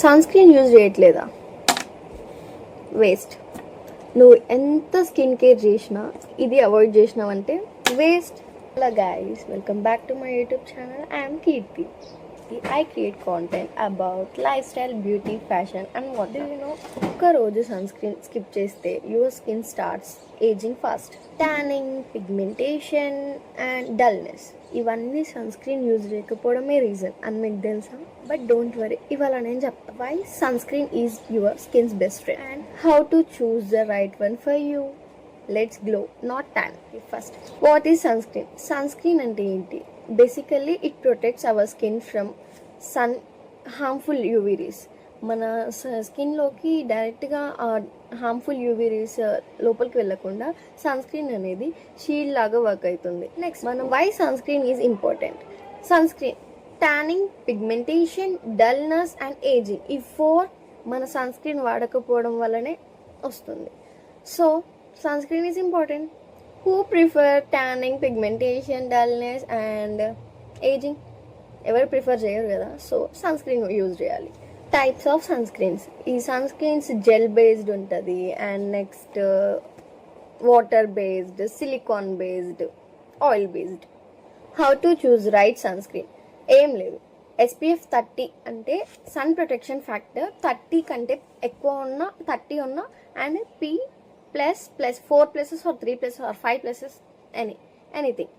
Sun screen use చేయట్లేదా? Waste నువ్వు ఎంత స్కిన్ కేర్ చేసినా ఇది avoid చేసినావంటే waste hello guys welcome back to my YouTube channel I'm Keerthi I create content about lifestyle beauty fashion and what you know ఒక్కరోజు sunscreen skip చేస్తే your skin starts ageing fast tanning pigmentation and dullness ఇవన్నీ sunscreen use చేయకపోవడమే reason అని మీకు తెలుసా? But don't worry ఇవాళ నేను చెప్తా. Why sunscreen is your skin's best friend and how to choose the right one for you let's glow not tan first what is sunscreen sunscreen అంటే ఏంటి basically it protects our skin from sun harmful UV rays మన స్కిన్లోకి డైరెక్ట్గా harmful UV rays లోపలికి వెళ్ళకుండా sunscreen అనేది shield లాగా work అవుతుంది. నెక్స్ట్ మనం why sunscreen is important sunscreen tanning pigmentation dullness and ageing ఈ ఫోర్ మన సన్ స్క్రీన్ వాడకపోవడం వల్లనే వస్తుంది. So sunscreen is important who prefer tanning pigmentation dullness and ageing ఎవరు ప్రిఫర్ చేయరు కదా. సో సన్ స్క్రీన్ యూజ్ చేయాలి. టైప్స్ ఆఫ్ సన్ స్క్రీన్స్ ఈ సన్ స్క్రీన్స్ జెల్ బేస్డ్ ఉంటుంది. And next water based silicone based oil based how to choose right sunscreen ఏం లేదు. SPF thirty అంటే sun protection factor thirty కంటే ఎక్కువ ఉన్న thirty ఉన్న and P plus plus four pluses or three plus or five pluses any anything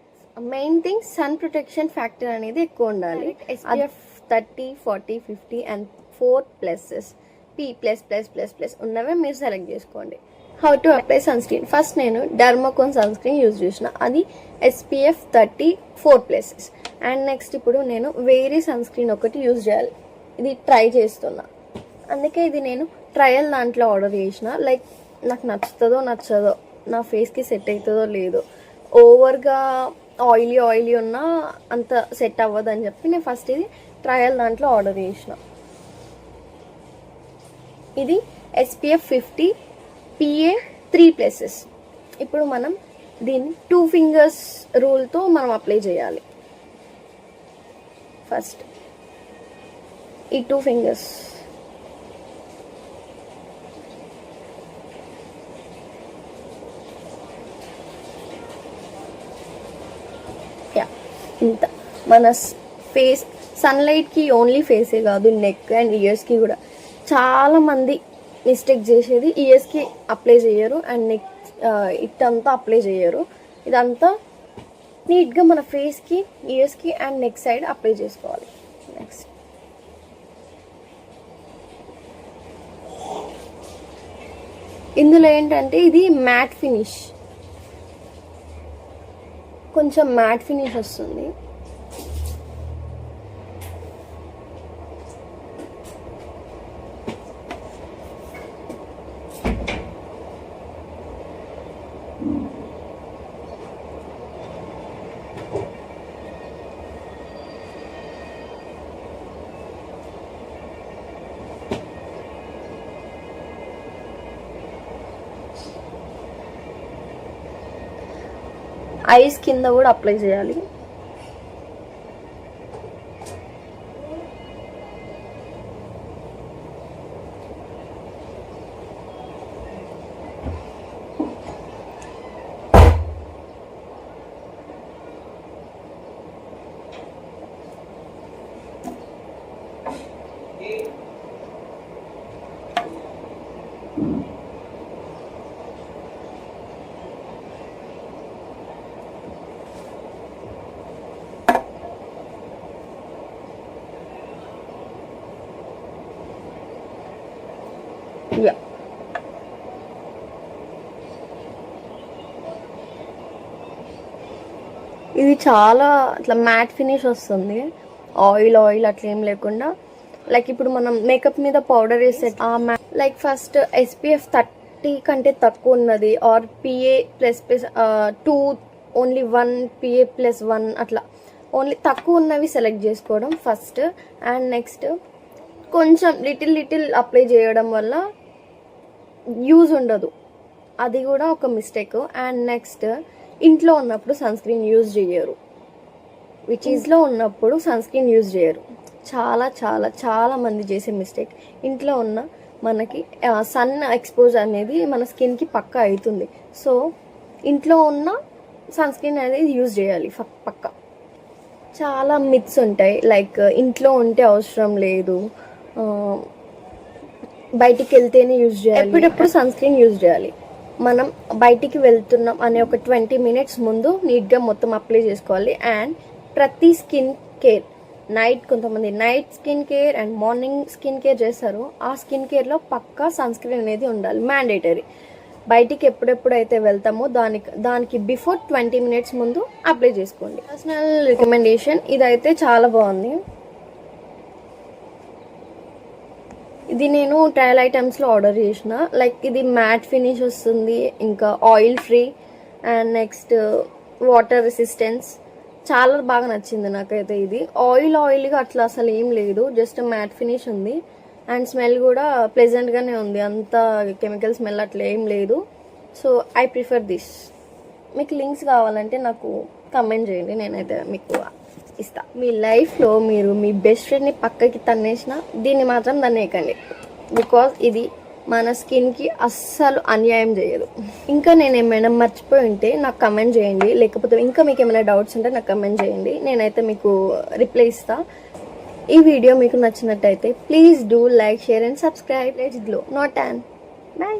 main thing sun protection factor అనేది ఎక్కువ ఉండాలి. SPF thirty forty fifty and four pluses P plus plus plus plus ఉన్నవే మీరు select చేసుకోండి. How to apply sunscreen first నేను డర్మకోన్ sunscreen use చేసిన. అది SPF thirty four pluses and next ఇప్పుడు నేను వేరే సన్ స్క్రీన్ ఒకటి యూజ్ చేయాలి. ఇది ట్రై చేస్తున్నా. అందుకే ఇది నేను ట్రయల్ దాంట్లో ఆర్డర్ చేసిన. లైక్ నాకు నచ్చుతుందో నచ్చదో నా ఫేస్కి సెట్ అవుతుందో లేదో ఓవర్గా ఆయిలీ ఆయిలీ ఉన్నా అంత సెట్ అవ్వదు అని చెప్పి నేను ఫస్ట్ ఇది ట్రయల్ దాంట్లో ఆర్డర్ చేసిన. ఇది SPF fifty PA three pluses ఇప్పుడు మనం దీన్ని టూ ఫింగర్స్ రూల్తో మనం అప్లై చేయాలి. ఫస్ట్ ఈ టూ ఫింగర్స్ యా ఇంత మన ఫేస్ సన్లైట్కి ఓన్లీ ఫేసే కాదు నెక్ అండ్ ఇయర్స్కి కూడా. చాలామంది మిస్టేక్ చేసేది ఇయర్స్కి అప్లై చేయరు అండ్ నెక్ ఇట్టంతా అప్లై చేయరు. ఇదంతా నీట్గా మన ఫేస్కి ఇయర్స్కి అండ్ నెక్ సైడ్ అప్లై చేసుకోవాలి. నెక్స్ట్ ఇందులో ఏంటంటే ఇది మ్యాట్ ఫినిష్ కొంచెం మ్యాట్ ఫినిష్ వస్తుంది. ఐస్ కింద కూడా అప్లై చేయాలి. యా ఇది చాలా అట్లా మ్యాట్ ఫినిష్ వస్తుంది. ఆయిల్ ఆయిల్ అట్లా ఏం లేకుండా. లైక్ ఇప్పుడు మనం మేకప్ మీద పౌడర్ వేసే ఆ మ్యా లైక్ ఫస్ట్ ఎస్పీఎఫ్ థర్టీ కంటే తక్కువ ఉన్నది. Or PA plus plus two only one PA plus one అట్లా. ఓన్లీ తక్కువ ఉన్నవి సెలెక్ట్ చేసుకోవడం ఫస్ట్ అండ్ నెక్స్ట్ కొంచెం లిటిల్ లిటిల్ అప్లై చేయడం వల్ల యూజ్ ఉండదు. అది కూడా ఒక మిస్టేక్ అండ్ నెక్స్ట్ ఇంట్లో ఉన్నప్పుడు సన్ స్క్రీన్ యూజ్ చేయరు విచ్ ఈజ్లో ఉన్నప్పుడు సన్ స్క్రీన్ యూజ్ చేయరు. చాలా చాలా చాలా మంది చేసే మిస్టేక్ ఇంట్లో ఉన్న మనకి సన్ ఎక్స్పోజ్ అనేది మన స్కిన్కి పక్కా అవుతుంది సో ఇంట్లో ఉన్న సన్ స్క్రీన్ అనేది యూజ్ చేయాలి పక్క. చాలా మిత్స్ ఉంటాయి. లైక్ ఇంట్లో ఉంటే అవసరం లేదు. బయటికి వెళ్తేనే యూజ్ చేయాలి. ఎప్పుడెప్పుడు సన్ స్క్రీన్ యూజ్ చేయాలి? మనం బయటికి వెళ్తున్నాం అనే ఒక ట్వంటీ మినిట్స్ ముందు నీట్గా మొత్తం అప్లై చేసుకోవాలి. అండ్ ప్రతి స్కిన్ కేర్ నైట్ కొంతమంది night skin care and morning skin care చేస్తారు. ఆ స్కిన్ కేర్లో పక్కా సన్ స్క్రీన్ అనేది ఉండాలి. మ్యాండేటరీ. బయటికి ఎప్పుడెప్పుడైతే వెళ్తామో దానికి దానికి బిఫోర్ ట్వంటీ మినిట్స్ ముందు అప్లై చేసుకోండి. పర్సనల్ రికమెండేషన్ ఇదైతే చాలా బాగుంది. ఇది నేను ట్రయల్ ఐటమ్స్లో ఆర్డర్ చేసిన. లైక్ ఇది మ్యాట్ ఫినిష్ వస్తుంది ఇంకా oil free and next water resistance. చాలా బాగా నచ్చింది నాకైతే ఇది. ఆయిల్ ఆయిల్గా అట్లా అసలు ఏం లేదు జస్ట్ మ్యాట్ ఫినిష్ ఉంది. అండ్ స్మెల్ కూడా ప్లెజెంట్గానే ఉంది. అంత కెమికల్ స్మెల్ అట్లా ఏం లేదు. సో ఐ ప్రిఫర్ దిస్ మీకు లింక్స్ కావాలంటే నాకు కమెంట్ చేయండి. నేనైతే మీకు ఇస్తా. మీ లైఫ్లో మీరు మీ బెస్ట్ ఫ్రెండ్ని పక్కకి తన్నేసిన దీన్ని మాత్రం తన్నేయకండి. బికాజ్ ఇది మన స్కిన్కి అస్సలు అన్యాయం చేయదు. ఇంకా నేను ఏమైనా మర్చిపోయి ఉంటే నాకు కమెంట్ చేయండి. లేకపోతే ఇంకా మీకు ఏమైనా డౌట్స్ ఉంటే నాకు కమెంట్ చేయండి. నేనైతే మీకు రిప్లై ఇస్తా. ఈ వీడియో మీకు నచ్చినట్టయితే please do like share and subscribe. Let's glow not and bye.